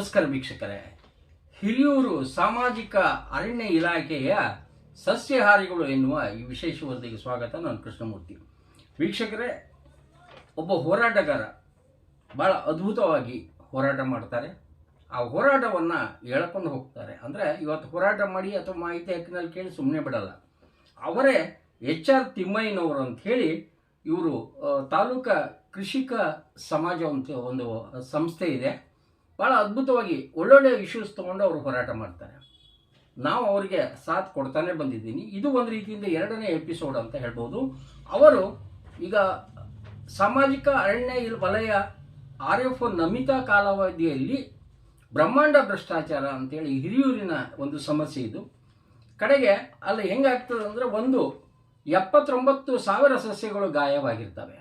ನಮಸ್ಕಾರ ವೀಕ್ಷಕರೇ. ಹಿರಿಯೂರು ಸಾಮಾಜಿಕ ಅರಣ್ಯ ಇಲಾಖೆಯ ಸಸ್ಯಹಾರಿಗಳು ಎನ್ನುವ ಈ ವಿಶೇಷ ವರದಿಗೆ ಸ್ವಾಗತ. ನಾನು ಕೃಷ್ಣಮೂರ್ತಿ. ವೀಕ್ಷಕರೇ, ಒಬ್ಬ ಹೋರಾಟಗಾರ ಭಾಳ ಅದ್ಭುತವಾಗಿ ಹೋರಾಟ ಮಾಡ್ತಾರೆ. ಆ ಹೋರಾಟವನ್ನು ಹೇಳ್ಕೊಂಡು ಹೋಗ್ತಾರೆ. ಅಂದರೆ ಇವತ್ತು ಹೋರಾಟ ಮಾಡಿ ಅಥವಾ ಮಾಹಿತಿ ಹಕ್ಕಿನಲ್ಲಿ ಕೇಳಿ ಸುಮ್ಮನೆ ಬಿಡಲ್ಲ. ಅವರೇ ಎಚ್ ಆರ್ ತಿಮ್ಮಯ್ಯನವರು ಹೇಳಿ ಇವರು ತಾಲೂಕ ಕೃಷಿಕ ಸಮಾಜ ಅಂತ ಒಂದು ಸಂಸ್ಥೆ ಇದೆ. ಭಾಳ ಅದ್ಭುತವಾಗಿ ಒಳ್ಳೊಳ್ಳೆ ಇಶ್ಯೂಸ್ ತೊಗೊಂಡು ಅವರು ಹೋರಾಟ ಮಾಡ್ತಾರೆ. ನಾವು ಅವರಿಗೆ ಸಾಥ್ ಕೊಡ್ತಾನೆ ಬಂದಿದ್ದೀನಿ. ಇದು ಒಂದು ರೀತಿಯಿಂದ ಎರಡನೇ ಎಪಿಸೋಡ್ ಅಂತ ಹೇಳ್ಬೋದು. ಅವರು ಈಗ ಸಾಮಾಜಿಕ ಅರಣ್ಯ ಇಲ್ ವಲಯ ಆರ್ ಎಫ್ ನಮಿತಾ ಕಾಲಾವಧಿಯಲ್ಲಿ ಬ್ರಹ್ಮಾಂಡ ಭ್ರಷ್ಟಾಚಾರ ಅಂತೇಳಿ ಹಿರಿಯೂರಿನ ಒಂದು ಸಮಸ್ಯೆ ಇದು. ಕಡೆಗೆ ಅಲ್ಲಿ ಹೆಂಗಾಗ್ತದೆ ಅಂದರೆ ಒಂದು ಎಪ್ಪತ್ತೊಂಬತ್ತು ಸಾವಿರ ಸಸ್ಯಗಳು ಗಾಯವಾಗಿರ್ತವೆ.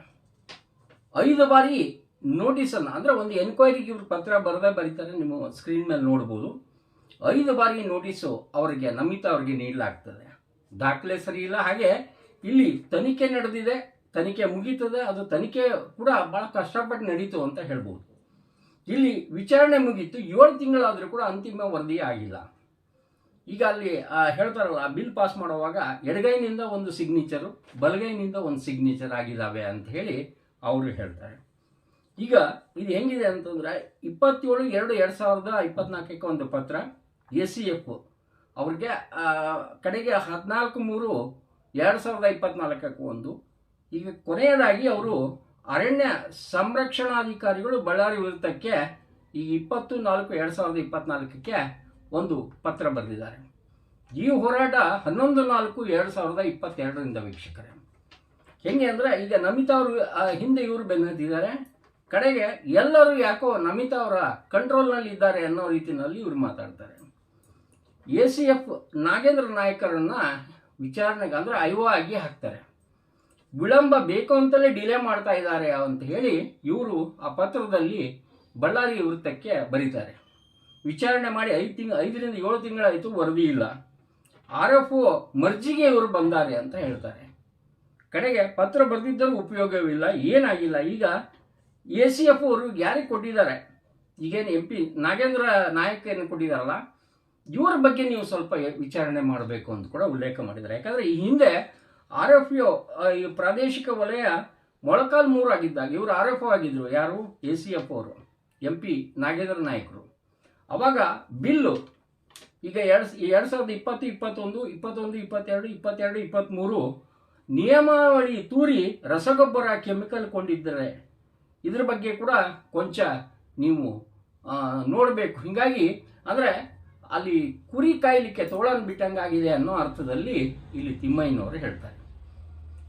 ಐದು ಬಾರಿ ನೋಟಿಸನ್ನು, ಅಂದರೆ ಒಂದು ಎನ್ಕ್ವೈರಿಗೆ ಇವ್ರ ಪತ್ರ ಬರದೇ ಬರೀತಾರೆ, ನಿಮ್ಮ ಸ್ಕ್ರೀನ್ ಮೇಲೆ ನೋಡ್ಬೋದು. ಐದು ಬಾರಿ ನೋಟಿಸು ಅವರಿಗೆ, ನಮಿತಾ ಅವರಿಗೆ ನೀಡಲಾಗ್ತದೆ. ದಾಖಲೆ ಸರಿ ಇಲ್ಲ, ಹಾಗೆ ಇಲ್ಲಿ ತನಿಖೆ ನಡೆದಿದೆ, ತನಿಖೆ ಮುಗೀತದೆ, ಅದು ತನಿಖೆ ಕೂಡ ಭಾಳ ಕಷ್ಟಪಟ್ಟು ನಡೀತು ಅಂತ ಹೇಳ್ಬೋದು. ಇಲ್ಲಿ ವಿಚಾರಣೆ ಮುಗೀತು, ಏಳು ತಿಂಗಳಾದರೂ ಕೂಡ ಅಂತಿಮ ವರದಿ ಆಗಿಲ್ಲ. ಈಗ ಅಲ್ಲಿ ಹೇಳ್ತಾರಲ್ಲ ಬಿಲ್ ಪಾಸ್ ಮಾಡುವಾಗ ಎಡಗೈನಿಂದ ಒಂದು ಸಿಗ್ನೇಚರು ಬಲಗೈನಿಂದ ಒಂದು ಸಿಗ್ನೇಚರ್ ಆಗಿದ್ದಾವೆ ಅಂತ ಹೇಳಿ ಅವರು ಹೇಳ್ತಾರೆ. ಈಗ ಇದು ಹೆಂಗಿದೆ ಅಂತಂದ್ರೆ ಇಪ್ಪತ್ತೇಳು ಎರಡು ಎರಡು ಸಾವಿರದ ಇಪ್ಪತ್ನಾಲ್ಕಕ್ಕೆ ಒಂದು ಪತ್ರ, ಎಸ್ ಸಿ ಎಫ್. ಅವ್ರಿಗೆ ಕಡೆಗೆ ಹದಿನಾಲ್ಕು ಮೂರು ಎರಡು ಸಾವಿರದ ಇಪ್ಪತ್ನಾಲ್ಕಕ್ಕೆ ಒಂದು. ಈಗ ಕೊನೆಯದಾಗಿ ಅವರು ಅರಣ್ಯ ಸಂರಕ್ಷಣಾಧಿಕಾರಿಗಳು ಬಳ್ಳಾರಿ ವೃತ್ತಕ್ಕೆ ಈ ಇಪ್ಪತ್ತು ನಾಲ್ಕು ಎರಡು ಸಾವಿರದ ಇಪ್ಪತ್ನಾಲ್ಕಕ್ಕೆ ಒಂದು ಪತ್ರ ಬರೆದಿದ್ದಾರೆ. ಈ ಹೋರಾಟ ಹನ್ನೊಂದು ನಾಲ್ಕು ಎರಡು ಸಾವಿರದ ಇಪ್ಪತ್ತೆರಡರಿಂದ ವೀಕ್ಷಕರೇ. ಹೆಂಗೆ ಅಂದರೆ ಈಗ ನಮಿತಾ ಅವರು ಹಿಂದೆ ಇವರು ಬೆನ್ನತ್ತಿದ್ದಾರೆ. ಕಡೆಗೆ ಎಲ್ಲರೂ ಯಾಕೋ ನಮಿತಾ ಅವರ ಕಂಟ್ರೋಲ್ನಲ್ಲಿ ಇದ್ದಾರೆ ಅನ್ನೋ ರೀತಿಯಲ್ಲಿ ಇವರು ಮಾತಾಡ್ತಾರೆ. ಎ ಸಿ ಎಫ್ ನಾಗೇಂದ್ರ ನಾಯಕರನ್ನ ವಿಚಾರಣೆಗೆ ಅಂದರೆ ಐವ ಆಗಿ ಹಾಕ್ತಾರೆ. ವಿಳಂಬ ಬೇಕು ಅಂತಲೇ ಡಿಲೇ ಮಾಡ್ತಾ ಇದ್ದಾರೆ ಅಂತ ಹೇಳಿ ಇವರು ಆ ಪತ್ರದಲ್ಲಿ ಬಳ್ಳಾರಿ ವೃತ್ತಕ್ಕೆ ಬರೀತಾರೆ. ವಿಚಾರಣೆ ಮಾಡಿ ಐದು ತಿಂಗ್, ಐದರಿಂದ ಏಳು ತಿಂಗಳಾಯಿತು, ವರದಿ ಇಲ್ಲ. ಆರ್ ಎಫ್ ಮರ್ಜಿಗೆ ಇವರು ಬಂದಾರೆ ಅಂತ ಹೇಳ್ತಾರೆ. ಕಡೆಗೆ ಪತ್ರ ಬರೆದಿದ್ದರೂ ಉಪಯೋಗವಿಲ್ಲ, ಏನಾಗಿಲ್ಲ. ಈಗ ಎ ಸಿ ಎಫ್ ಅವರು ಯಾರಿಗೆ ಕೊಟ್ಟಿದ್ದಾರೆ? ಈಗೇನು ಎಂ ಪಿ ನಾಗೇಂದ್ರ ನಾಯಕ್ ಏನು ಕೊಟ್ಟಿದ್ದಾರಲ್ಲ, ಇವರ ಬಗ್ಗೆ ನೀವು ಸ್ವಲ್ಪ ವಿಚಾರಣೆ ಮಾಡಬೇಕು ಅಂತ ಕೂಡ ಉಲ್ಲೇಖ ಮಾಡಿದ್ದಾರೆ. ಯಾಕಂದರೆ ಈ ಹಿಂದೆ ಆರ್ ಎಫ್ ಯು ಈ ಪ್ರಾದೇಶಿಕ ವಲಯ ಮೊಳಕಾಲ್ ಮೂರು ಆಗಿದ್ದಾಗ, ಇವರು ಆರ್ ಎಫ್ ಆಗಿದ್ರು. ಯಾರು? ಎ ಸಿ ಎಫ್ ಅವರು ಎಂ ಪಿ ನಾಗೇಂದ್ರ ನಾಯಕರು. ಅವಾಗ ಬಿಲ್ಲು, ಈಗ ಎರಡು ಎರಡು ಸಾವಿರದ ಇಪ್ಪತ್ತು, ಇಪ್ಪತ್ತೊಂದು ಇಪ್ಪತ್ತೊಂದು, ಇಪ್ಪತ್ತೆರಡು ಇಪ್ಪತ್ತೆರಡು, ಇಪ್ಪತ್ತ್ಮೂರು ನಿಯಮಾವಳಿ ತೂರಿ ರಸಗೊಬ್ಬರ ಕೆಮಿಕಲ್ ಕೊಂಡಿದ್ದಾರೆ ಇದ್ರ ಬಗ್ಗೆ ಕೂಡ ಕೊಂಚ ನೀವು ನೋಡಬೇಕು. ಹೀಗಾಗಿ, ಅಂದರೆ, ಅಲ್ಲಿ ಕುರಿ ಕಾಯಲಿಕ್ಕೆ ತೋಳನ್ ಬಿಟ್ಟಂಗಾಗಿದೆ ಅನ್ನೋ ಅರ್ಥದಲ್ಲಿ ಇಲ್ಲಿ ತಿಮ್ಮಯ್ಯನವರು ಹೇಳ್ತಾರೆ.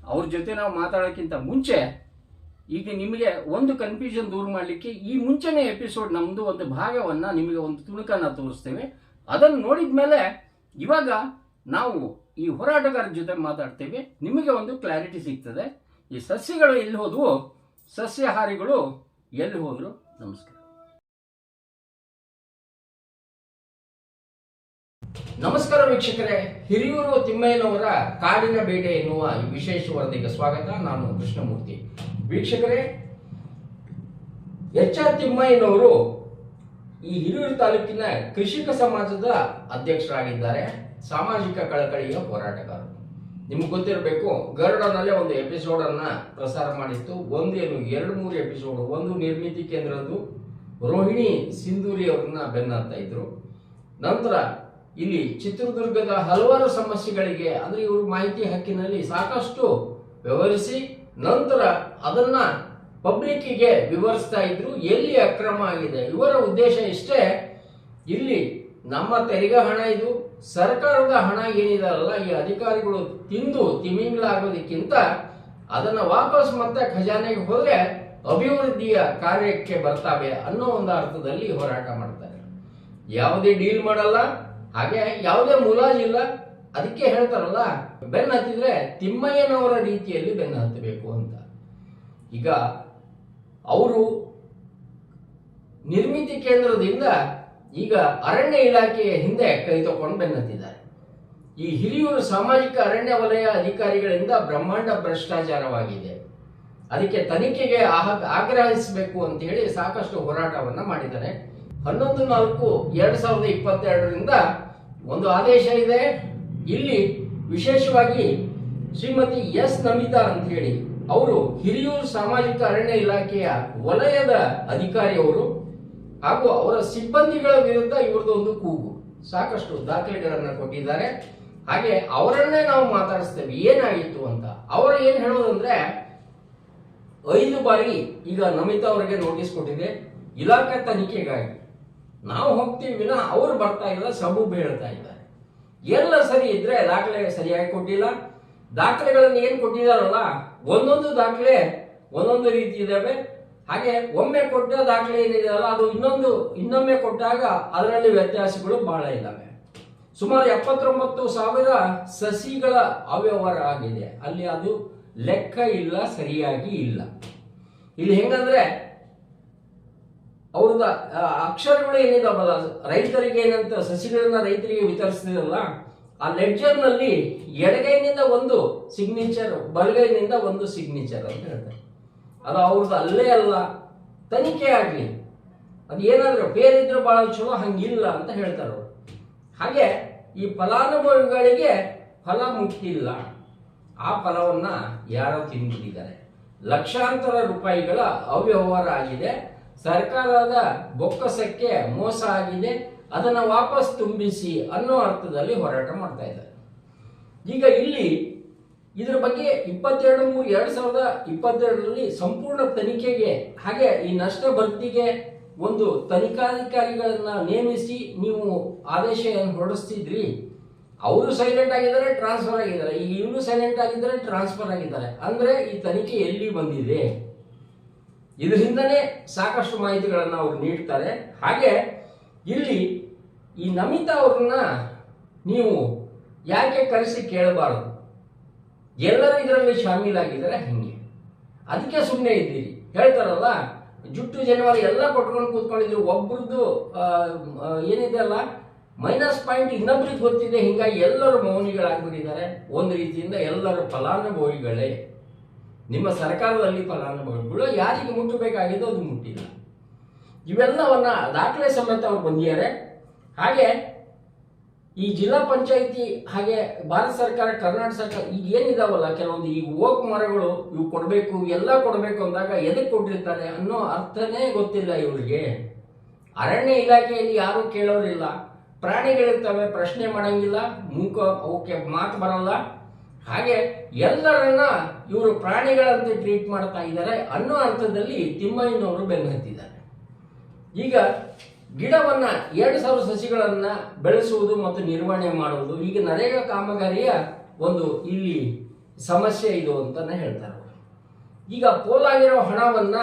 ಅವ್ರ ಜೊತೆ ನಾವು ಮಾತಾಡೋಕ್ಕಿಂತ ಮುಂಚೆ, ಈಗ ನಿಮಗೆ ಒಂದು ಕನ್ಫ್ಯೂಷನ್ ದೂರ ಮಾಡಲಿಕ್ಕೆ ಈ ಮುಂಚೆನೇ ಎಪಿಸೋಡ್ ನಮ್ಮದು ಒಂದು ಭಾಗವನ್ನು ನಿಮಗೆ ಒಂದು ತುಣುಕನ್ನು ತೋರಿಸ್ತೇವೆ. ಅದನ್ನು ನೋಡಿದ ಮೇಲೆ ಇವಾಗ ನಾವು ಈ ಹೋರಾಟಗಾರರ ಜೊತೆ ಮಾತಾಡ್ತೇವೆ. ನಿಮಗೆ ಒಂದು ಕ್ಲಾರಿಟಿ ಸಿಗ್ತದೆ. ಈ ಸಸ್ಯಗಳು ಎಲ್ಲಿ ಹೋದವು ಸಸ್ಯಾಹಾರಿಗಳು ಎಲ್ಲಿ ಹೋದರು ನಮಸ್ಕಾರ. ನಮಸ್ಕಾರ ವೀಕ್ಷಕರೇ, ಹಿರಿಯೂರು ತಿಮ್ಮಯ್ಯನವರ ಕಾಡಿನ ಬೇಟೆ ಎನ್ನುವ ಈ ವಿಶೇಷ ವರದಿಗೆ ಸ್ವಾಗತ. ನಾನು ಕೃಷ್ಣಮೂರ್ತಿ. ವೀಕ್ಷಕರೇ, ಎಚ್ ಆರ್ ತಿಮ್ಮಯ್ಯನವರು ಈ ಹಿರಿಯೂರು ತಾಲೂಕಿನ ಕೃಷಿಕ ಸಮಾಜದ ಅಧ್ಯಕ್ಷರಾಗಿದ್ದಾರೆ. ಸಾಮಾಜಿಕ ಕಳಕಳಿಯ ಹೋರಾಟಗಾರರು ನಿಮ್ಗೆ ಗೊತ್ತಿರಬೇಕು, ಗರುಡನಲ್ಲೇ ಒಂದು ಎಪಿಸೋಡ್ ಅನ್ನ ಪ್ರಸಾರ ಮಾಡಿತ್ತು. ಒಂದೇನು ಎರಡು, ಮೂರು ಎಪಿಸೋಡ್ ಒಂದು ನಿರ್ಮಿತಿ ಕೇಂದ್ರದ್ದು ರೋಹಿಣಿ ಸಿಂಧೂರಿ ಅವ್ರನ್ನ ಬೆನ್ನತ್ತಾ ಇದ್ರು. ನಂತರ ಇಲ್ಲಿ ಚಿತ್ರದುರ್ಗದ ಹಲವಾರು ಸಮಸ್ಯೆಗಳಿಗೆ, ಅಂದ್ರೆ ಇವರು ಮಾಹಿತಿ ಹಕ್ಕಿನಲ್ಲಿ ಸಾಕಷ್ಟು ವ್ಯವಹರಿಸಿ, ನಂತರ ಅದನ್ನ ಪಬ್ಲಿಕ್ಕಿಗೆ ವಿವರಿಸ್ತಾ ಇದ್ರು. ಎಲ್ಲಿ ಅಕ್ರಮ ಆಗಿದೆ? ಇವರ ಉದ್ದೇಶ ಇಷ್ಟೇ, ಇಲ್ಲಿ ನಮ್ಮ ತೆರಿಗೆ ಹಣ ಇದು, ಸರ್ಕಾರದ ಹಣ ಏನಿದಾರಲ್ಲ ಈ ಅಧಿಕಾರಿಗಳು ತಿಂದು ತಿಮಿಂಗ್ಲಾಗೋದಕ್ಕಿಂತ ಅದನ್ನ ವಾಪಸ್ ಮತ್ತೆ ಖಜಾನೆಗೆ ಹೋದ್ರೆ ಅಭಿವೃದ್ಧಿಯ ಕಾರ್ಯಕ್ಕೆ ಬರ್ತಾವೆ ಅನ್ನೋ ಒಂದು ಅರ್ಥದಲ್ಲಿ ಹೋರಾಟ ಮಾಡ್ತಾರೆ. ಯಾವುದೇ ಡೀಲ್ ಮಾಡಲ್ಲ, ಹಾಗೆ ಯಾವುದೇ ಮುಲಾಜಿಲ್ಲ ಅದಕ್ಕೆ ಹೇಳ್ತಾರಲ್ಲ, ಬೆನ್ನ ಹತ್ತಿದ್ರೆ ತಿಮ್ಮಯ್ಯನವರ ರೀತಿಯಲ್ಲಿ ಬೆನ್ನ ಹತ್ತಬೇಕು ಅಂತ. ಈಗ ಅವರು ನಿರ್ಮಿತಿ ಕೇಂದ್ರದಿಂದ ಈಗ ಅರಣ್ಯ ಇಲಾಖೆಯ ಹಿಂದೆ ಕೈ ತಕೊಂಡು ಬೆನ್ನತ್ತಿದ್ದಾರೆ. ಈ ಹಿರಿಯೂರು ಸಾಮಾಜಿಕ ಅರಣ್ಯ ವಲಯ ಅಧಿಕಾರಿಗಳಿಂದ ಬ್ರಹ್ಮಾಂಡ ಭ್ರಷ್ಟಾಚಾರವಾಗಿದೆ. ಅದಕ್ಕೆ ತನಿಖೆಗೆ ಆಗ್ರಹಿಸಬೇಕು ಅಂತ ಹೇಳಿ ಸಾಕಷ್ಟು ಹೋರಾಟವನ್ನ ಮಾಡಿದ್ದಾರೆ. ಹನ್ನೊಂದು ನಾಲ್ಕು ಎರಡ್ ಸಾವಿರದ ಇಪ್ಪತ್ತೆರಡರಿಂದ ಒಂದು ಆದೇಶ ಇದೆ. ಇಲ್ಲಿ ವಿಶೇಷವಾಗಿ ಶ್ರೀಮತಿ ಎಸ್ ನಮಿತಾ ಅಂತ ಹೇಳಿ ಅವರು ಹಿರಿಯೂರು ಸಾಮಾಜಿಕ ಅರಣ್ಯ ಇಲಾಖೆಯ ವಲಯದ ಅಧಿಕಾರಿಯವರು ಹಾಗೂ ಅವರ ಸಿಬ್ಬಂದಿಗಳ ವಿರುದ್ಧ ಇವ್ರದ್ದು ಒಂದು ಕೂಗು. ಸಾಕಷ್ಟು ದಾಖಲೆಗಳನ್ನ ಕೊಟ್ಟಿದ್ದಾರೆ. ಹಾಗೆ ಅವರನ್ನೇ ನಾವು ಮಾತಾಡಿಸ್ತೇವೆ. ಏನಾಗಿತ್ತು ಅಂತ. ಅವರು ಏನ್ ಹೇಳೋದಂದ್ರೆ, ಐದು ಬಾರಿ ಈಗ ನಮಿತಾ ಅವರಿಗೆ ನೋಟಿಸ್ ಕೊಟ್ಟಿದೆ. ಇಲಾಖೆ ತನಿಖೆಗಾಗಿ. ನಾವು ಹೋಗ್ತೀವಿ ವಿನ ಅವರು ಬರ್ತಾ ಇಲ್ಲ, ಸಬು ಹೇಳ್ತಾ ಇದ್ದಾರೆ. ಎಲ್ಲ ಸರಿ ಇದ್ರೆ ದಾಖಲೆ ಸರಿಯಾಗಿ ಕೊಟ್ಟಿಲ್ಲ. ದಾಖಲೆಗಳನ್ನು ಏನು ಕೊಟ್ಟಿದಾರಲ್ಲ ಒಂದೊಂದು ದಾಖಲೆ ಒಂದೊಂದು ರೀತಿ ಇದಾವೆ. ಹಾಗೆ ಒಮ್ಮೆ ಕೊಟ್ಟ ದಾಖಲೆ ಏನಿದೆಯಲ್ಲ, ಅದು ಇನ್ನೊಂದು, ಇನ್ನೊಮ್ಮೆ ಕೊಟ್ಟಾಗ ಅದರಲ್ಲಿ ವ್ಯತ್ಯಾಸಗಳು ಬಹಳ ಇದ್ದಾವೆ. ಸುಮಾರು ಎಪ್ಪತ್ತೊಂಬತ್ತು ಸಾವಿರ ಸಸಿಗಳ ಅವ್ಯವಹಾರ ಆಗಿದೆ. ಅಲ್ಲಿ ಅದು ಲೆಕ್ಕ ಇಲ್ಲ, ಸರಿಯಾಗಿ ಇಲ್ಲ. ಇಲ್ಲಿ ಹೆಂಗಂದ್ರೆ ಅವ್ರದ ಅಕ್ಷರಗಳು ಏನಿದಾವಲ್ಲ ರೈತರಿಗೆ ಏನಂತ, ಸಸಿಗಳನ್ನ ರೈತರಿಗೆ ವಿತರಿಸ್ತಿರಲ್ಲ ಆ ಲೆಡ್ಜರ್ನಲ್ಲಿ ಎಡಗೈನಿಂದ ಒಂದು ಸಿಗ್ನೇಚರ್ ಬಲಗೈನಿಂದ ಒಂದು ಸಿಗ್ನೇಚರ್ ಅಂತ ಹೇಳ್ತಾರೆ. ಅದು ಅವ್ರದ್ದು ಅಲ್ಲೇ ಅಲ್ಲ. ತನಿಖೆ ಆಗಲಿ. ಅದು ಏನಾದರೂ ಬೇರಿದ್ರು ಭಾಳ ಚಲೋ ಹಂಗಿಲ್ಲ ಅಂತ ಹೇಳ್ತಾರೆ ಅವರು. ಹಾಗೆ ಈ ಫಲಾನುಭವಿಗಳಿಗೆ ಫಲ ಮುಟ್ಟಿಲ್ಲ. ಆ ಫಲವನ್ನ ಯಾರೋ ತಿಂದ್ಬಿಟ್ಟಿದ್ದಾರೆ. ಲಕ್ಷಾಂತರ ರೂಪಾಯಿಗಳ ಅವ್ಯವಹಾರ ಆಗಿದೆ. ಸರ್ಕಾರದ ಬೊಕ್ಕಸಕ್ಕೆ ಮೋಸ ಆಗಿದೆ. ಅದನ್ನ ವಾಪಸ್ ತುಂಬಿಸಿ ಅನ್ನೋ ಅರ್ಥದಲ್ಲಿ ಹೋರಾಟ ಮಾಡ್ತಾ ಇದ್ದಾರೆ. ಈಗ ಇಲ್ಲಿ ಇದರ ಬಗ್ಗೆ ಇಪ್ಪತ್ತೆರಡು ಮೂರು ಎರಡು ಸಾವಿರದ ಇಪ್ಪತ್ತೆರಡರಲ್ಲಿ ಸಂಪೂರ್ಣ ತನಿಖೆಗೆ, ಹಾಗೆ ಈ ನಷ್ಟ ಭರ್ತಿಗೆ ಒಂದು ತನಿಖಾಧಿಕಾರಿಗಳನ್ನ ನೇಮಿಸಿ ನೀವು ಆದೇಶವನ್ನು ಹೊರಡಿಸ್ತಿದ್ರಿ. ಅವರು ಸೈಲೆಂಟ್ ಆಗಿದ್ದಾರೆ ಟ್ರಾನ್ಸ್ಫರ್ ಆಗಿದ್ದಾರೆ. ಈಗ ಇವರು ಸೈಲೆಂಟ್ ಆಗಿದ್ದಾರೆ ಟ್ರಾನ್ಸ್ಫರ್ ಆಗಿದ್ದಾರೆ. ಅಂದ್ರೆ ಈ ತನಿಖೆ ಎಲ್ಲಿ ಬಂದಿದೆ? ಇದರಿಂದನೇ ಸಾಕಷ್ಟು ಮಾಹಿತಿಗಳನ್ನು ಅವರು ನೀಡ್ತಾರೆ. ಹಾಗೆ ಇಲ್ಲಿ ಈ ನಮಿತಾ ಅವ್ರನ್ನ ನೀವು ಯಾಕೆ ಕರೆಸಿ ಕೇಳಬಾರದು? ಎಲ್ಲರೂ ಇದರಲ್ಲಿ ಶಾಮೀಲಾಗಿದ್ದಾರೆ, ಹಂಗೆ. ಅದಕ್ಕೆ ಸುಮ್ಮನೆ ಇದ್ದೀರಿ. ಹೇಳ್ತಾರಲ್ಲ, ಜುಟ್ಟು ಜನವರಿ ಎಲ್ಲ ಕೊಟ್ಕೊಂಡು ಕೂತ್ಕೊಂಡಿದ್ರು ಒಬ್ಬರದ್ದು ಏನಿದೆ ಅಲ್ಲ ಮೈನಸ್ ಪಾಯಿಂಟ್ ಇನ್ನೊಬ್ರಿಗೆ ಗೊತ್ತಿದೆ, ಹಿಂಗಾಗಿ ಎಲ್ಲರೂ ಮೌನಿಗಳಾಗ್ಬಿಟ್ಟಿದ್ದಾರೆ. ಒಂದು ರೀತಿಯಿಂದ ಎಲ್ಲರೂ ಫಲಾನುಭವಿಗಳೇ. ನಿಮ್ಮ ಸರ್ಕಾರದಲ್ಲಿ ಫಲಾನುಭವಿಗಳು, ಯಾರಿಗೆ ಮುಟ್ಟಬೇಕಾಗಿದ್ದು ಅದು ಮುಟ್ಟಿಲ್ಲ. ಇವೆಲ್ಲವನ್ನ ದಾಖಲೆ ಸಮೇತ ಅವ್ರು ಬಂದಿದ್ದಾರೆ. ಹಾಗೆ ಈ ಜಿಲ್ಲಾ ಪಂಚಾಯಿತಿ ಹಾಗೆ ಭಾರತ ಸರ್ಕಾರ, ಕರ್ನಾಟಕ ಸರ್ಕಾರ ಈಗ ಏನಿದಾವಲ್ಲ, ಕೆಲವೊಂದು ಈ ಓಕ್ ಮರಗಳು ಇವು ಕೊಡಬೇಕು ಎಲ್ಲ ಕೊಡಬೇಕು ಅಂದಾಗ ಎದಕ್ಕೆ ಕೊಟ್ಟಿರ್ತಾರೆ ಅನ್ನೋ ಅರ್ಥನೇ ಗೊತ್ತಿಲ್ಲ ಇವರಿಗೆ. ಅರಣ್ಯ ಇಲಾಖೆಯಲ್ಲಿ ಯಾರು ಕೇಳೋರಿಲ್ಲ. ಪ್ರಾಣಿಗಳಿರ್ತವೆ, ಪ್ರಶ್ನೆ ಮಾಡಂಗಿಲ್ಲ, ಮೂಕ ಅವಕ್ಕೆ ಮಾತು ಬರಲ್ಲ. ಹಾಗೆ ಎಲ್ಲರನ್ನ ಇವರು ಪ್ರಾಣಿಗಳಂತೆ ಟ್ರೀಟ್ ಮಾಡ್ತಾ ಇದ್ದಾರೆ ಅನ್ನೋ ಅರ್ಥದಲ್ಲಿ ತಿಮ್ಮಯ್ಯನವರು ಬೆನ್ನು ಹತ್ತಿದ್ದಾರೆ. ಈಗ ಗಿಡವನ್ನ ಎರಡು ಸಾವಿರ ಸಸಿಗಳನ್ನ ಬೆಳೆಸುವುದು ಮತ್ತು ನಿರ್ವಹಣೆ ಮಾಡುವುದು. ಈಗ ನರೇಗಾ ಕಾಮಗಾರಿಯ ಒಂದು ಇಲ್ಲಿ ಸಮಸ್ಯೆ ಇದು ಅಂತಾನೆ ಹೇಳ್ತಾರೆ ಈಗ ಪೋಲಾಗಿರೋ ಹಣವನ್ನ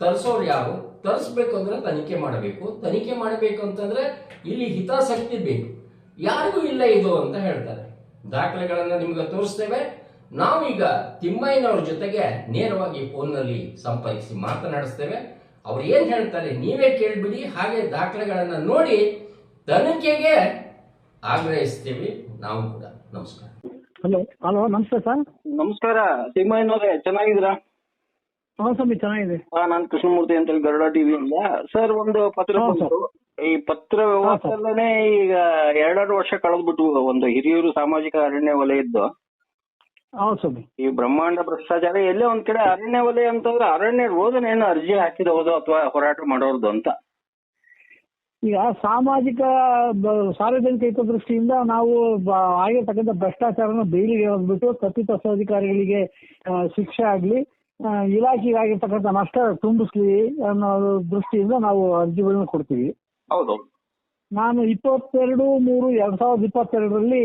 ತರಿಸೋರು ಯಾರು? ತರಿಸ್ಬೇಕು ಅಂದ್ರೆ ತನಿಖೆ ಮಾಡಬೇಕು. ತನಿಖೆ ಮಾಡಬೇಕು ಅಂತಂದ್ರೆ ಇಲ್ಲಿ ಹಿತಾಸಕ್ತಿ ಬೇಕು. ಯಾರಿಗೂ ಇಲ್ಲ ಇದು ಅಂತ ಹೇಳ್ತಾರೆ. ದಾಖಲೆಗಳನ್ನ ನಿಮ್ಗೆ ತೋರಿಸ್ತೇವೆ. ನಾವೀಗ ತಿಮ್ಮಯ್ಯನವ್ರ ಜೊತೆಗೆ ನೇರವಾಗಿ ಫೋನ್ನಲ್ಲಿ ಸಂಪರ್ಕಿಸಿ ಮಾತನಾಡಿಸ್ತೇವೆ. ಅವ್ರು ಏನ್ ಹೇಳ್ತಾರೆ ನೀವೇ ಕೇಳ್ಬಿಡಿ ಹಾಗೆ ದಾಖಲೆಗಳನ್ನ ನೋಡಿ ತನಿಖೆಗೆ ಆಗ್ರಹಿಸ್ತೀವಿ. ನಾವು ಕೂಡ. ನಮಸ್ಕಾರ. ಹಲೋ ಹಲೋ ನಮಸ್ತೆ ಸರ್. ನಮಸ್ಕಾರ ಸಿಂಹಯ್ಯನವ್ರೆ ಚೆನ್ನಾಗಿದ್ದೀರಾ? ಹಾ ಸ್ವಾಮಿ ಚೆನ್ನಾಗಿದೆ. ಹಾ ನಾನ್ ಕೃಷ್ಣಮೂರ್ತಿ ಅಂತ ಹೇಳಿ ಗರುಡ ಇಂದ. ಸರ್ ಒಂದು ಪತ್ರ ಹಾ, ಬಂತು. ಈ ಪತ್ರ ವ್ಯವಹಾರದಲ್ಲೇ ಈಗ ಎರಡೆರಡು ವರ್ಷ ಕಳೆದ್ಬಿಟ್ಟು ಒಂದು ಹಿರಿಯೂರು ಸಾಮಾಜಿಕ ಅರಣ್ಯ ವಲಯದ್ದು. ಹೌದು ಸ್ವಾಮಿ. ಈ ಬ್ರಹ್ಮಾಂಡ ಭ್ರಷ್ಟಾಚಾರ ಎಲ್ಲೇ ಒಂದ್ ಕಡೆ ಅರಣ್ಯ ವಲಯ ಅಂತಂದ್ರೆ ಅರಣ್ಯ ಏನು ಅರ್ಜಿ ಹಾಕಿದವದು ಅಥವಾ ಹೋರಾಟ ಮಾಡೋರ್ದು ಅಂತ. ಈಗ ಸಾಮಾಜಿಕ ಸಾರ್ವಜನಿಕ ಹಿತದೃಷ್ಟಿಯಿಂದ ನಾವು ಆಗಿರ್ತಕ್ಕಂಥ ಭ್ರಷ್ಟಾಚಾರನ ಬೇಲಿಗೆ ಹೋಗ್ಬಿಟ್ಟು ತಪ್ಪಿತಸ್ಥ ಅಧಿಕಾರಿಗಳಿಗೆ ಶಿಕ್ಷೆ ಆಗಲಿ ಇಲಾಖೆಗೆ ಆಗಿರ್ತಕ್ಕಂಥ ನಷ್ಟ ತುಂಬಿಸ್ಲಿ ಅನ್ನೋ ದೃಷ್ಟಿಯಿಂದ ನಾವು ಅರ್ಜಿಗಳನ್ನ ಕೊಡ್ತೀವಿ. ಹೌದು. ನಾನು ಇಪ್ಪತ್ತೆರಡು ಮೂರು ಎರಡ್ ಸಾವಿರದ ಇಪ್ಪತ್ತೆರಡರಲ್ಲಿ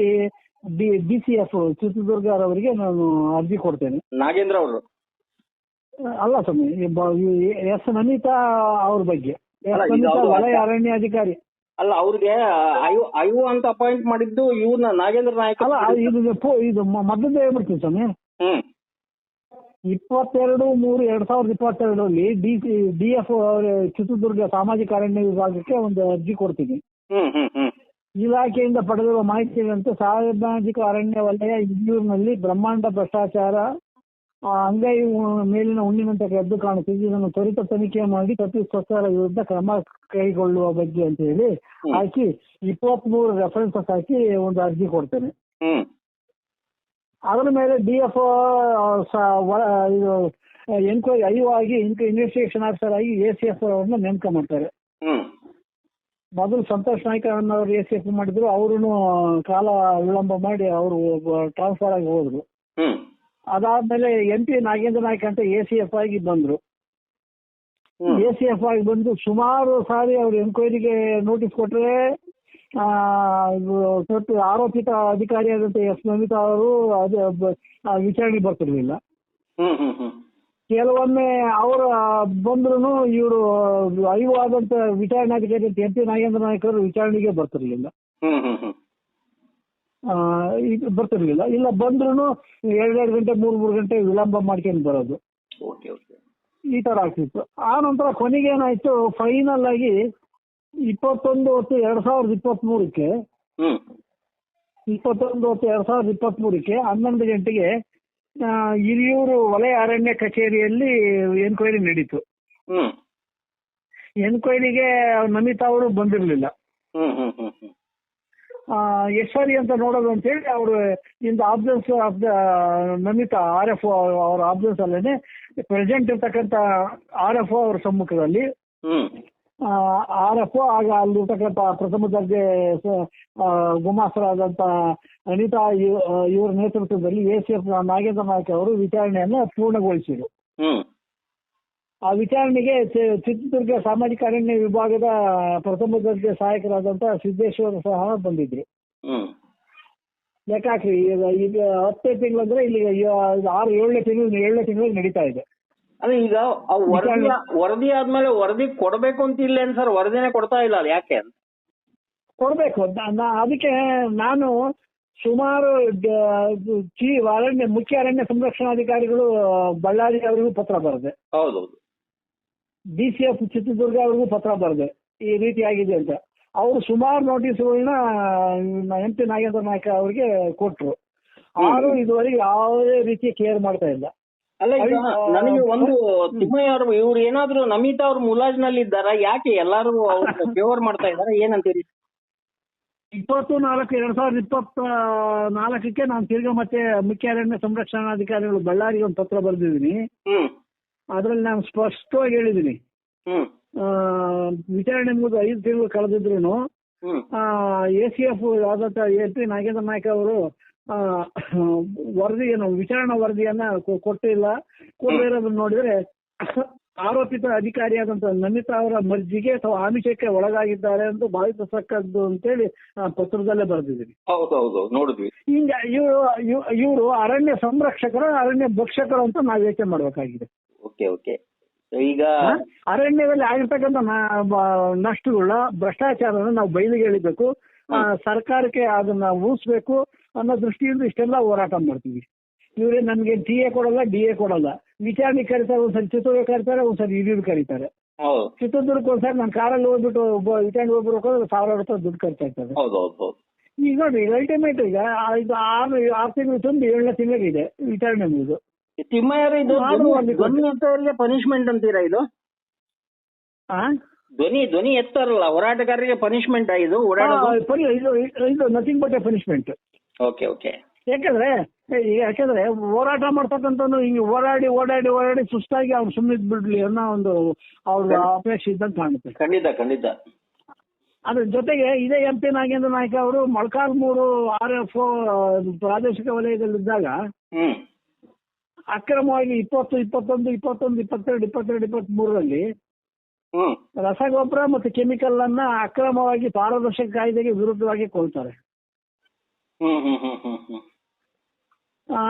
D D C F Chitradurga ಅವರಿಗೆ ನಾನು ಅರ್ಜಿ ಕೊಡ್ತೇನೆ. ನಾಗೇಂದ್ರ ಅವರು? ಅಲ್ಲ ಸ್ವಾಮಿ ಬ- ಈ ಎಸ್ ನಮಿತಾ ಅವ್ರ ಬಗ್ಗೆ. ಎಸ್ ಅಲ್ಲ, ಇದು ನಮಿತಾ ಅವ್ರು ವಲಯ ಅರಣ್ಯ ಅಧಿಕಾರಿ ಅಲ್ಲ ಅವ್ರಿಗೆ ಐವ್ ಅಂತ ಅಪಾಯಿಂಟ್ ಮಾಡಿದ್ದು ಇವ್ರನ್ನ ನಾಗೇಂದ್ರ ನಾಯಕ್ ಅಲ್ಲ ಅದು ಇದು ಪೋ- ಇದು ಮ- ಮೊದಲೇ ಹೇಳ್ಬಿಡ್ತೀನಿ ಸ್ವಾಮಿ. ಹ್ಮ್. ಇಪ್ಪತ್ತೆರಡು ಮೂರು ಎರಡ್ ಸಾವಿರದ ಇಪ್ಪತ್ತೆರಡರಲ್ಲಿ D C D F Chitradurga ಸಾಮಾಜಿಕ ಅರಣ್ಯ ವಿಭಾಗಕ್ಕೆ ಒಂದು ಅರ್ಜಿ ಕೊಡ್ತೀನಿ. ಹ್ಮ್ ಹ್ಮ್ ಹ್ಮ್. ಇಲಾಖೆಯಿಂದ ಪಡೆದಿರುವ ಮಾಹಿತಿಯಂತೆ ಸಾರ್ವಜನಿಕ ಅರಣ್ಯ ವಲಯ ಇಂದೂರಿನಲ್ಲಿ ಬ್ರಹ್ಮಾಂಡ ಭ್ರಷ್ಟಾಚಾರ ಅಂಗೈ ಮೇಲಿನ ಹುಣ್ಣಿನಂತೆ ಎದ್ದು ಕಾಣುತ್ತಿದ್ದು ಇದನ್ನು ತ್ವರಿತ ತನಿಖೆ ಮಾಡಿ ತಪ್ಪಿತಸ್ಥರ ವಿರುದ್ಧ ಕ್ರಮ ಕೈಗೊಳ್ಳುವ ಬಗ್ಗೆ ಅಂತ ಹೇಳಿ ಹಾಕಿ ಇಪ್ಪತ್ತ್ ಮೂರು ರೆಫರೆನ್ಸಸ್ ಹಾಕಿ ಒಂದು ಅರ್ಜಿ ಕೊಡ್ತೇನೆ. ಅದರ ಮೇಲೆ ಡಿ ಎಫ್ ಎನ್ಕ್ವೈರಿ ಐ ಆಗಿ ಇನ್ವೆಸ್ಟಿಗೇಷನ್ ಆಫೀಸರ್ ಆಗಿ ಎ ಸಿ ಎಫ್ ಅವ್ರನ್ನ ನೇಮಕ ಮಾಡ್ತಾರೆ. ಮೊದಲು ಸಂತೋಷ್ ನಾಯ್ಕ ಅನ್ನೋರು ಎ ಸಿ ಎಫ್ ಮಾಡಿದ್ರು ಅವರು ಕಾಲ ವಿಳಂಬ ಮಾಡಿ ಅವರು ಟ್ರಾನ್ಸ್ಫರ್ ಆಗಿ ಹೋದ್ರು. ಅದಾದ್ಮೇಲೆ ಎಂ ಪಿ ನಾಗೇಂದ್ರ ನಾಯ್ಕ ಅಂತ ಎ ಸಿ ಎಫ್ ಆಗಿ ಬಂದ್ರು. ಎ ಸಿ ಎಫ್ ಆಗಿ ಬಂದು ಸುಮಾರು ಸಾರಿ ಅವ್ರು ಎನ್ಕ್ವೈರಿಗೆ ನೋಟಿಸ್ ಕೊಟ್ರೆ ಆ, ಅಧಿಕಾರಿ ಆರೋಪಿತ ಅಧಿಕಾರಿಯಾದಂತ ಎಸ್ ನಮಿತಾ ಅವರು ವಿಚಾರಣೆ ಬರ್ತಿರ್ಲಿಲ್ಲ. ಕೆಲವೊಮ್ಮೆ ಅವರು ಬಂದ್ರು ಇವರು ಐವ್ ಆದಂತ ವಿಚಾರಣಾಧಿಕಾರಿ ಅಂತ ಎಂ ಪಿ ನಾಗೇಂದ್ರ ನಾಯಕ್ ಅವರು ವಿಚಾರಣೆಗೆ ಬರ್ತಿರ್ಲಿಲ್ಲ. ಬರ್ತಿರ್ಲಿಲ್ಲ. ಇಲ್ಲ ಬಂದ್ರು ಎರಡೆರಡು ಗಂಟೆ ಮೂರ್ ಮೂರು ಗಂಟೆ ವಿಳಂಬ ಮಾಡ್ಕೊಂಡು ಬರೋದು. ಈ ತರ ಆಗ್ತಿತ್ತು. ಆ ನಂತರ ಕೊನೆಗೆ ಏನಾಯ್ತು ಫೈನಲ್ ಆಗಿ ಇಪ್ಪತ್ತೊಂದು ಹೊತ್ತು ಎರಡ್ ಸಾವಿರದ ಇಪ್ಪತ್ತ್ ಮೂರಕ್ಕೆ ಇಪ್ಪತ್ತೊಂದು ಹೊತ್ತು ಎರಡ್ ಸಾವಿರದ ಇಪ್ಪತ್ತ್ ಮೂರಕ್ಕೆ ಹನ್ನೊಂದು ಗಂಟೆಗೆ ಹಿರಿಯೂರು ವಲಯ ಅರಣ್ಯ ಕಚೇರಿಯಲ್ಲಿ ಎನ್ಕ್ವೈರಿ ನಡೀತು. ಎನ್ಕ್ವೈರಿಗೆ ನಮಿತಾ ಅವರು ಬಂದಿರಲಿಲ್ಲ. ಎಸ್ಆರಿ ಅಂತ ನೋಡೋದು ಅಂತ ಅಂತೇಳಿ ಅವರು in the absence of the Namita R F ಅವರ ಆಬ್ಸೆನ್ಸ್ ಅಲ್ಲೇನೆ ಪ್ರೆಸೆಂಟ್ ಇರ್ತಕ್ಕಂಥ ಆರ್ ಎಫ್ ಅವ್ರ ಸಮ್ಮುಖದಲ್ಲಿ ಆರ್ ಎಫ್ ಆಗ ಅಲ್ಲಿರ್ತಕ್ಕಂಥ ಪ್ರಥಮ ದರ್ಜೆ ಗುಮಾಸ್ತರಾದಂತ ಅನಿತಾ ಇವರ ನೇತೃತ್ವದಲ್ಲಿ A C F Nagendra Naik ಅವರು ವಿಚಾರಣೆಯನ್ನ ಪೂರ್ಣಗೊಳಿಸಿದರು. ಆ ವಿಚಾರಣೆಗೆ ಚಿತ್ರದುರ್ಗ ಸಾಮಾಜಿಕ ಅರಣ್ಯ ವಿಭಾಗದ ಪ್ರಥಮ ದರ್ಜೆ ಸಹಾಯಕರಾದಂತ ಸಿದ್ದೇಶ್ವರ ಸಹ ಬಂದಿದ್ರು. ಹ್ಮ್. ಲೆಕ್ಕ ಹಾಕ್ರಿ ಈಗ ಈಗ ಹತ್ತನೇ ತಿಂಗಳಂದ್ರೆ ಇಲ್ಲಿ ಆರು ಏಳನೇ ತಿಂಗಳು ಏಳನೇ ತಿಂಗಳು ನಡೀತಾ ಇದೆ. ಅದೇ ಈಗ ವರದಿ ವರದಿ ಆದ್ಮೇಲೆ ವರದಿ ಕೊಡ್ಬೇಕು ಅಂತ ಇಲ್ಲೇನ್ ಸರ್ ವರದಿನೇ ಕೊಡ್ತಾ ಇಲ್ಲ ಯಾಕೆ? ಅಂತ ಕೊಡ್ಬೇಕು ಅದಕ್ಕೆ ನಾನು ಸುಮಾರು ಜಿ ಚೀ ಅರಣ್ಯ ಮುಖ್ಯ ಅರಣ್ಯ ಸಂರಕ್ಷಣಾಧಿಕಾರಿಗಳು ಬಳ್ಳಾರಿ ಅವರಿಗೂ ಪತ್ರ ಬರೆದೆ. ಹೌದೌದು. ಡಿ ಸಿ ಎಫ್ ಚಿತ್ರದುರ್ಗ ಅವರಿಗೂ ಪತ್ರ ಬರೆದೆ. ಈ ರೀತಿ ಆಗಿದೆ ಅಂತ. ಅವರು ಸುಮಾರು ನೋಟಿಸ್ಗಳನ್ನ ಎಂ ಪಿ ನಾಗೇಂದ್ರ ನಾಯ್ಕ ಅವರಿಗೆ ಕೊಟ್ರು. ಆದ್ರೂ ಇದುವರೆಗೆ ಯಾವುದೇ ರೀತಿ ಕೇರ್ ಮಾಡ್ತಾ ಇಲ್ಲ. ಅಲ್ಲ ಈಗ ನನಗೆ ಒಂದು. ತಿಮ್ಮಯ್ಯ ಅವರು ಇವ್ರು ಏನಾದ್ರು ನಮಿತಾ ಅವ್ರು ಮುಲಾಜ್ನಲ್ಲಿ ಇದ್ದಾರ ಯಾಕೆ ಎಲ್ಲಾರು ಅವ್ರ ಫೇವರ್ ಮಾಡ್ತಾ ಇದಾರ ಏನಂತೀರಿ? ಇಪ್ಪತ್ತು ನಾಲ್ಕು ಎರಡ್ ಸಾವಿರದ ಇಪ್ಪತ್ತ ನಾಲ್ಕಕ್ಕೆ ನಾನು ತಿರ್ಗಾ ಮತ್ತೆ ಮುಖ್ಯ ಅರಣ್ಯ ಸಂರಕ್ಷಣಾಧಿಕಾರಿಗಳು ಬಳ್ಳಾರಿಗೆ ಒಂದು ಪತ್ರ ಬರೆದಿದ್ದೀನಿ. ಅದ್ರಲ್ಲಿ ನಾನು ಸ್ಪಷ್ಟವಾಗಿ ಹೇಳಿದ್ದೀನಿ. ವಿಚಾರಣೆ ಮುಗಿದು ಐದು ತಿಂಗಳು ಕಳೆದಿದ್ರು ಎ ಸಿ ಎಫ್ ಆದಂತ ಎ ಪಿ ನಾಗೇಂದ್ರ ನಾಯ್ಕ ಅವರು ಆ, ವರದಿಯನ್ನು ವಿಚಾರಣಾ ವರದಿಯನ್ನ ಕೊಟ್ಟಿಲ್ಲ. ಕೊಡದೇ ಇರೋದನ್ನ ನೋಡಿದ್ರೆ ಆರೋಪಿತ ಅಧಿಕಾರಿಯಾದಂತ ನಮಿತಾ ಅವರ ಮರ್ಜಿಗೆ ಅಥವಾ ಆಮಿಷಕ್ಕೆ ಒಳಗಾಗಿದ್ದಾರೆ ಅಂತ ಭಾವಿಸತಕ್ಕದ್ದು ಅಂತೇಳಿ ಹೇಳಿ ಪತ್ರದಲ್ಲೇ ಬರೆದಿದ್ದೀನಿ ನೋಡಿದ್ವಿ. ಹಿಂಗ ಇವರು ಇವರು ಅರಣ್ಯ ಸಂರಕ್ಷಕರು ಅರಣ್ಯ ಭಕ್ಷಕರು ಅಂತ ನಾವು ಯೋಚನೆ ಮಾಡ್ಬೇಕಾಗಿದೆ. Okay okay. ಈಗ ಅರಣ್ಯದಲ್ಲಿ ಆಗಿರ್ತಕ್ಕಂಥ ಬ- ನಷ್ಟಗಳ ಭ್ರಷ್ಟಾಚಾರನ ನಾವು ಬಯಲಿಗೆ ಎಳಿಬೇಕು. ಸರ್ಕಾರಕ್ಕೆ ಅದನ್ನ ಉಳಿಸ್ಬೇಕು ಅನ್ನೋ ದೃಷ್ಟಿಯಿಂದ ಇಷ್ಟೆಲ್ಲ ಹೋರಾಟ ಮಾಡ್ತೀವಿ. ಇವ್ರೆ ನಮ್ಗೆ ಟಿ ಎ ಕೊಡಲ್ಲ ಡಿ ಎ ಕೊಡಲ್ಲ. ವಿಚಾರಣೆ ಕರೀತಾರೆ ಒಂದ್ಸರಿ ಚಿತ್ರದುರ್ಗ ಕರೀತಾರೆ ಒಂದ್ಸರಿ ಹಿರಿಯೂರು ಕರೀತಾರೆ. ಚಿತ್ರದುರ್ಗ ಒಂದ್ಸರಿ ನಾನು ಕಾರಲ್ಲಿ ಹೋಗ್ಬಿಟ್ಟು ಒಬ್ಬ ವಿಚಾರಣೆ ಹೋಗ್ಬಿಟ್ಟು ಸಾವಿರ ರೂಪಾಯಿ ದುಡ್ಡು ಖರ್ಚು ಆಗ್ತದೆ. ಈಗ ನೋಡಿ ಅಲ್ಟಿಮೇಟ್ ಈಗ ಇದು ಆರು ಆರು ತಿಂಗಳು ತುಂಬಿ ಏಳನೇ ತಿಂಗಳಿಗೆ ವಿಚಾರಣೆ ಮುಗಿದು ಪನಿಷ್ಮೆಂಟ್ ಅಂತೀರಾ ಇದು? ಆ? ಧ್ವನಿ ಧ್ವನಿ ಎತ್ತಾರಲ್ಲ ಹೋರಾಟಗಾರರಿಗೆ ಪನಿಷ್ಮೆಂಟ್ ಇದು? ಇದು nothing but a punishment okay okay ಯಾಕಂದ್ರೆ ಯಾಕಂದ್ರೆ ಹೋರಾಟ ಮಾಡ್ತಕ್ಕಂಥವ್ನು ಹಿಂಗೆ ಓಡಾಡಿ ಓಡಾಡಿ ಓಡಾಡಿ ಸುಸ್ತಾಗಿ ಅವ್ರು ಸುಮ್ಮನೆ ಬಿಡ್ಲಿ ಅನ್ನೋ ಒಂದು ಅವ್ರ ಅಪೇಕ್ಷೆ ಇದ್ದಂತ ಕಾಣುತ್ತೆ. ಖಂಡಿತ ಖಂಡಿತ. ಅದ್ರ ಜೊತೆಗೆ ಇದೇ ಎಂ ಪಿ ನಾಗೇಂದ್ರ ನಾಯ್ಕ ಅವರು ಮೊಳಕಾಲ್ಮೂರು ಆರ್ ಎಫ್ ಪ್ರಾದೇಶಿಕ ವಲಯದಲ್ಲಿದ್ದಾಗ ಅಕ್ರಮವಾಗಿ ಇಪ್ಪತ್ತು ಇಪ್ಪತ್ತೊಂದು ಇಪ್ಪತ್ತೊಂದು ಇಪ್ಪತ್ತೆರಡು ಇಪ್ಪತ್ತೆರಡು ಇಪ್ಪತ್ತ್ ಮೂರರಲ್ಲಿ ರಸಗೊಬ್ಬರ ಮತ್ತು ಕೆಮಿಕಲ್ ಅನ್ನ ಅಕ್ರಮವಾಗಿ ಪಾರದರ್ಶಕ ಕಾಯ್ದೆಗೆ ವಿರುದ್ಧವಾಗಿ ಕೊಳ್ತಾರೆ ಹ್ಮ್ ಹ್ಮ್ ಹ್ಮ್ ಹ್ಮ್ ಹ್ಮ್ ಆ,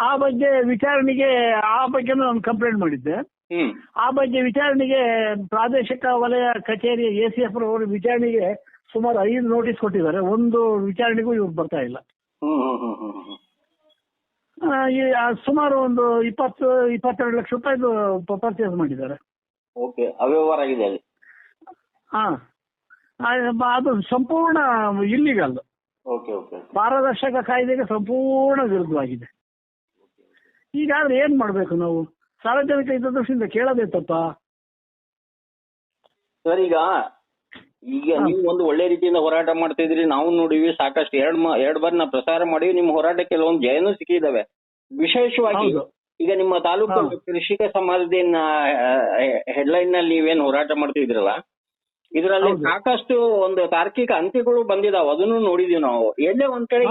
ಆ ಬಗ್ಗೆ ವಿಚಾರಣೆಗೆ ಆ ಬಗ್ಗೆ ನಾನು ಕಂಪ್ಲೇಂಟ್ ಮಾಡಿದ್ದೆ. ಆ ಬಗ್ಗೆ ವಿಚಾರಣೆಗೆ ಪ್ರಾದೇಶಿಕ ವಲಯ ಕಚೇರಿ ಎ ಸಿ ಎಫ್ ಅವರು ವಿಚಾರಣೆಗೆ ಸುಮಾರು ಐದು ನೋಟಿಸ್ ಕೊಟ್ಟಿದ್ದಾರೆ. ಒಂದು ವಿಚಾರಣೆಗೂ ಇವ್ರು ಬರ್ತಾ ಇಲ್ಲ. ಸುಮಾರು ಒಂದು ಇಪ್ಪತ್ತು ಇಪ್ಪತ್ತೆರಡು ಲಕ್ಷ ರೂಪಾಯಿದು ಪರ್ಚೇಸ್ ಮಾಡಿದ್ದಾರೆ. ಓಕೆ ಅವ್ಯವಹಾರ ಆಗಿದೆ ಅದು ಸಂಪೂರ್ಣ ಇಲ್ಲಿಗಲ್ ಪಾರದರ್ಶಕ ಕಾಯ್ದೆಗೆ ಸಂಪೂರ್ಣ ವಿರುದ್ಧವಾಗಿದೆ. ಹೀಗಾದ್ರೆ ಏನ್ ಮಾಡ್ಬೇಕು ನಾವು? ಸಾರ್ವಜನಿಕ ಹಿತದೃಷ್ಟಿಯಿಂದ ಕೇಳಬೇಕಪ್ಪ. ಸರ್ ಈಗ ಈಗ ನೀವು ಒಂದು ಒಳ್ಳೆ ರೀತಿಯಿಂದ ಹೋರಾಟ ಮಾಡ್ತಿದ್ರಿ ನಾವು ನೋಡಿವಿ ಸಾಕಷ್ಟು ಎರಡ್ ಎರಡ್ ಬಾರಿ ನಾವು ಪ್ರಸಾರ ಮಾಡಿವಿ ನಿಮ್ಮ ಹೋರಾಟಕ್ಕೆ ಕೆಲವೊಂದು ಜಯನೂ ಸಿಕ್ಕಿದಾವೆ. ವಿಶೇಷವಾಗಿ ಈಗ ನಿಮ್ಮ ತಾಲೂಕು. ಕೃಷಿಕ ಸಮಾಜದ ಹೆಡ್ಲೈನ್ನಲ್ಲಿ ನೀವೇನ್ ಹೋರಾಟ ಮಾಡ್ತಿದ್ರಲ್ಲ ಇದರಲ್ಲಿ ಸಾಕಷ್ಟು ಒಂದು ತಾರ್ಕಿಕ ಅಂತ್ಯಗಳು ಬಂದಿದಾವ. ಅದನ್ನು ನೋಡಿದೀವಿ ನಾವು. ಎಲ್ಲೇ ಒಂದ್ ಕಡೆ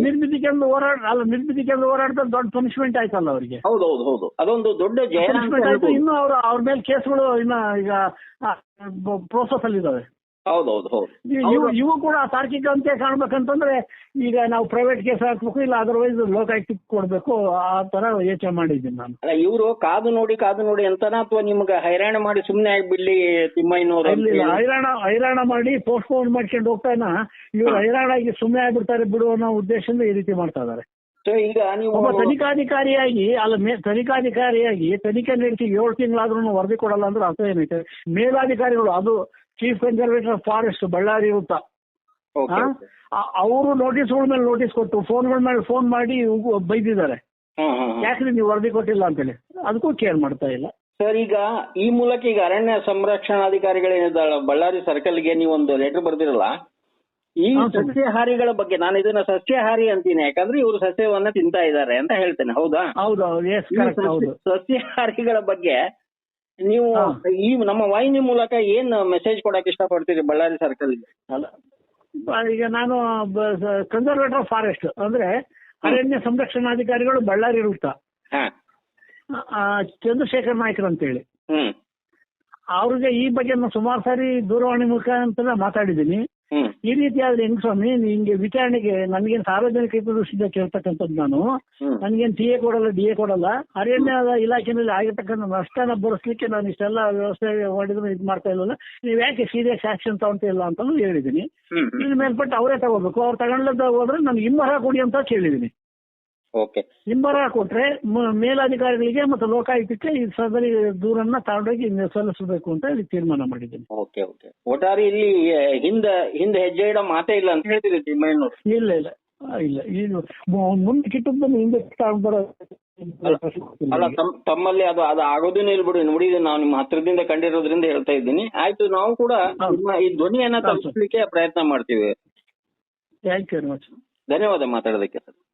ನಿರ್ಮಿತಿ ನಮ್ಮ ಹೋರಾಡ ಅಲ್ಲ ನಿರ್ಮಿತಿ ನಿರ್ಮಿತಿಕೆಂದು ಹೋರಾಟದ ದೊಡ್ಡ ಪನಿಷ್ಮೆಂಟ್ ಆಯ್ತಲ್ಲ ಅವರಿಗೆ. ಹೌದು ಹೌದು ಹೌದು. ಅದೊಂದು ದೊಡ್ಡ ಜಯ ಇನ್ನು ಅವ್ರ ಅವ್ರ ಮೇಲೆ ಕೇಸ್ಗಳು ಇನ್ನ ಈಗ ಪ್ರೋಸೆಸ್ ಅಲ್ಲಿ ಇದಾವೆ ಹೌದು. ಹೌದು. ಇವು- ಕೂಡ ತಾರ್ಕಿಕ ಅಂತ್ಯ ಕಾಣ್ಬೇಕಂತಂದ್ರೆ ಈಗ ನಾವು ಪ್ರೈವೇಟ್ ಕೇಸ್ ಹಾಕ್ಬೇಕು ಇಲ್ಲ ಅದರ್ವೈಸ್ ಲೋಕಾಯುಕ್ತ ಕೊಡ್ಬೇಕು ಆ ತರ ಯೋಚನೆ ಮಾಡಿದ್ದೀನಿ ನಾನು. ಅಲ್ಲ ಇವರು ಕಾದು ನೋಡಿ ಕಾದು ನೋಡಿ ಅಂತನಾ ಅಥವಾ ನಿಮ್ಗೆ ಹೈರಾಣ ಮಾಡಿ ಸುಮ್ನೆ ಆಗ್ಬಿಡ್ಲಿ ತಿಮ್ಮಯ್ಯನವರು ಹೈರಾಣ ಹೈರಾಣ ಮಾಡಿ ಪೋಸ್ಟ್ ಪೋನ್ ಮಾಡ್ಕೊಂಡು ಹೋಗ್ತಾನ ಇವ್ರು ಹೈರಾಣಾಗಿ ಸುಮ್ಮನೆ ಆಗ್ಬಿಡ್ತಾರೆ ಬಿಡು ಅನ್ನೋ ಉದ್ದೇಶದಿಂದ ಈ ರೀತಿ ಮಾಡ್ತಾ ಇದಾರೆ ಈಗ ನೀವು ಒಬ್ಬ ತನಿಖಾಧಿಕಾರಿಯಾಗಿ ಅಲ್ಲ ಮೇ ತನಿಖಾಧಿಕಾರಿಯಾಗಿ ತನಿಖೆ ನಡೆಸಿ ಏಳು ತಿಂಗಳಾದ್ರೂ ವರದಿ ಕೊಡಲ್ಲ ಅಂದ್ರೆ ಅರ್ಥ ಏನೈತೆ? ಮೇಲಾಧಿಕಾರಿಗಳು ಅದು chief conservator forest Bellary okay. ಅವರು ನೋಟಿಸ್ಗಳ ಮೇಲೆ ನೋಟಿಸ್ ಕೊಟ್ಟು ಫೋನ್ಗಳ ಮೇಲೆ ಫೋನ್ ಮಾಡಿ ಬೈದಿದ್ದಾರೆ. ಯಾಕ್ರಿ ನೀವು ವರದಿ ಕೊಟ್ಟಿಲ್ಲ ಅಂತೇಳಿ? ಅದಕ್ಕೂ ಕೇರ್ ಮಾಡ್ತಾ ಇಲ್ಲ. ಸರ್ ಈಗ ಈ ಮೂಲಕ ಈಗ ಅರಣ್ಯ ಸಂರಕ್ಷಣಾಧಿಕಾರಿಗಳೇನಿದ್ದಾಳ ಬಳ್ಳಾರಿ ಸರ್ಕಲ್ಗೆ ನೀವೊಂದು ಲೆಟರ್ ಬರ್ದಿರಲ್ಲ ಈ ಸಸ್ಯಹಾರಿಗಳ ಬಗ್ಗೆ ನಾನು ಇದನ್ನ ಸಸ್ಯಹಾರಿ ಅಂತೀನಿ ಯಾಕಂದ್ರೆ ಇವರು ಸಸ್ಯವನ್ನ ತಿಂತಾ ಇದ್ದಾರೆ ಅಂತ ಹೇಳ್ತೇನೆ ಹೌದಾ? ಹೌದು. ಸಸ್ಯಾಹಾರಿಗಳ ಬಗ್ಗೆ ನೀವು ಈ ನಮ್ಮ ವಾಹಿನಿ ಮೂಲಕ ಏನ್ ಮೆಸೇಜ್ ಕೊಡಕ್ ಇಷ್ಟಪಡ್ತೀರಿ ಬಳ್ಳಾರಿ ಸರ್ಕಲ್ ಅಲ್ಲ ಈಗ ನಾನು ಕನ್ಸರ್ವೇಟರ್ ಫಾರೆಸ್ಟ್ ಅಂದ್ರೆ ಅರಣ್ಯ ಸಂರಕ್ಷಣಾಧಿಕಾರಿಗಳು ಬಳ್ಳಾರಿ ವೃತ್ತ ಚಂದ್ರಶೇಖರ್ ನಾಯ್ಕರ್ ಅಂತೇಳಿ. ಹ್ಮ್. ಅವ್ರಿಗೆ ಈ ಬಗ್ಗೆ ನಾನು ಸುಮಾರು ಸಾರಿ ದೂರವಾಣಿ ಮುಖಾಂತರ ಮಾತಾಡಿದ್ದೀನಿ. ಈ ರೀತಿ ಆದ್ರೆ ಹೆಂಗ್ ಸ್ವಾಮಿ ನಿಮ್ಗೆ ವಿಚಾರಣೆಗೆ ನನ್ಗೇನ್ ಸಾರ್ವಜನಿಕ ಹಿತದೃಷ್ಟಿಯಿಂದ ಕೇಳ್ತಕ್ಕಂಥದ್ದು ನಾನು. ನನ್ಗೇನ್ ಡಿಎ ಟಿ ಎ ಕೊಡಲ್ಲ ಡಿ ಎ ಕೊಡಲ್ಲ. ಅರಣ್ಯ ಇಲಾಖೆನಲ್ಲಿ ಆಗಿರ್ತಕ್ಕಂಥ ನಷ್ಟನ ಭರಿಸ್ಲಿಕ್ಕೆ ನಾನು ಇಷ್ಟೆಲ್ಲ ವ್ಯವಸ್ಥೆ ಮಾಡಿದ್ರು ಇದು ಮಾಡ್ತಾ ಇಲ್ಲಲ್ಲ. ನೀವ್ ಯಾಕೆ ಸೀರಿಯಸ್ ಆಕ್ಷನ್ ತಗೊಂತ ಇಲ್ಲ ಅಂತಲೂ ಹೇಳಿದೀನಿ ಇನ್ ಇದ್ರ ಮೇಲ್ಪಟ್ಟು ಅವರೇ ತಗೋಬೇಕು. ಅವ್ರು ತಗೊಂಡ್ಲದ ಹೋದ್ರೆ ನನ್ಗೆ ಇಮ್ಮರ ಕೊಡಿ ಅಂತ ಕೇಳಿದ್ದೀನಿ. ಓಕೆ ಹಿಂಬರ ಕೊಟ್ರೆ ಮೇಲಾಧಿಕಾರಿಗಳಿಗೆ ಮತ್ತು ಲೋಕಾಯುಕ್ತಕ್ಕೆ ಈ ಸದರಿ ದೂರನ್ನ ತಗೊಂಡೋಗಿ ಸಲ್ಲಿಸಬೇಕು ಅಂತ ಹೇಳಿ ತೀರ್ಮಾನ ಮಾಡಿದ್ದೀನಿ. Okay okay. ಒಟ್ಟಾರೆ ಇಲ್ಲಿ ಹಿಂದೆ ಹಿಂದೆ ಹೆಜ್ಜೆ ಇಡೋ ಮಾತೇ ಇಲ್ಲ ಅಂತ ಹೇಳಿದ್ರಿ ತಿಮ್ಮಣ್ಣವ್ರು. ಇಲ್ಲ ಇಲ್ಲ. ಇಲ್ಲ. ಮು- ಮುಂದೆ ಕಿಟ್ಟದ್ದನ್ನು ಹಿಂದೆ ಅಲ್ಲ ತಮ್ಮಲ್ಲಿ ಅದು ಅದು ಆಗೋದೇನೆ ಇಲ್ಲ ನೋಡಿ ನಾವು ನಿಮ್ಮ ಹತ್ರದಿಂದ ಕಂಡಿರೋದ್ರಿಂದ ಹೇಳ್ತಾ ಇದ್ದೀನಿ. ಆಯ್ತು ನಾವು ಕೂಡ ಈ ಧ್ವನಿಯನ್ನ. ತಲುಪಿಸ್ಲಿಕ್ಕೆ ಪ್ರಯತ್ನ ಮಾಡ್ತೀವಿ. ಥ್ಯಾಂಕ್ ಯು ವೆರಿ ಮಚ್ ಧನ್ಯವಾದ ಮಾತಾಡೋದಕ್ಕೆ sir.